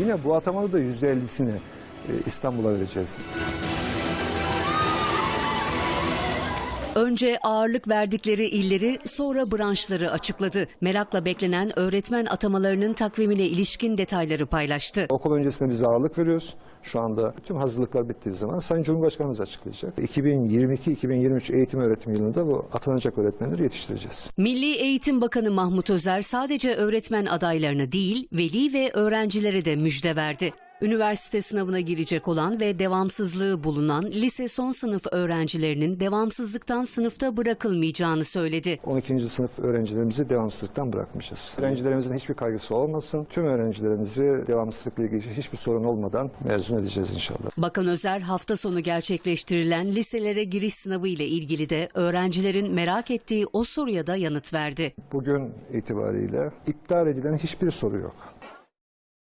Yine bu atamalı da %50'sini e, İstanbul'a vereceğiz. Önce ağırlık verdikleri illeri sonra branşları açıkladı. Merakla beklenen öğretmen atamalarının takvimine ilişkin detayları paylaştı. Okul öncesinde biz ağırlık veriyoruz. Şu anda tüm hazırlıklar bittiği zaman Sayın Cumhurbaşkanımız açıklayacak. 2022-2023 eğitim öğretim yılında bu atanacak öğretmenleri yetiştireceğiz. Milli Eğitim Bakanı Mahmut Özer sadece öğretmen adaylarına değil, veli ve öğrencilere de müjde verdi. Üniversite sınavına girecek olan ve devamsızlığı bulunan lise son sınıf öğrencilerinin devamsızlıktan sınıfta bırakılmayacağını söyledi. 12. sınıf öğrencilerimizi devamsızlıktan bırakmayacağız. Öğrencilerimizin hiçbir kaygısı olmasın. Tüm öğrencilerimizi devamsızlıkla ilgili hiçbir sorun olmadan mezun edeceğiz inşallah. Bakan Özer hafta sonu gerçekleştirilen liselere giriş sınavı ile ilgili de öğrencilerin merak ettiği o soruya da yanıt verdi. Bugün itibariyle iptal edilen hiçbir soru yok.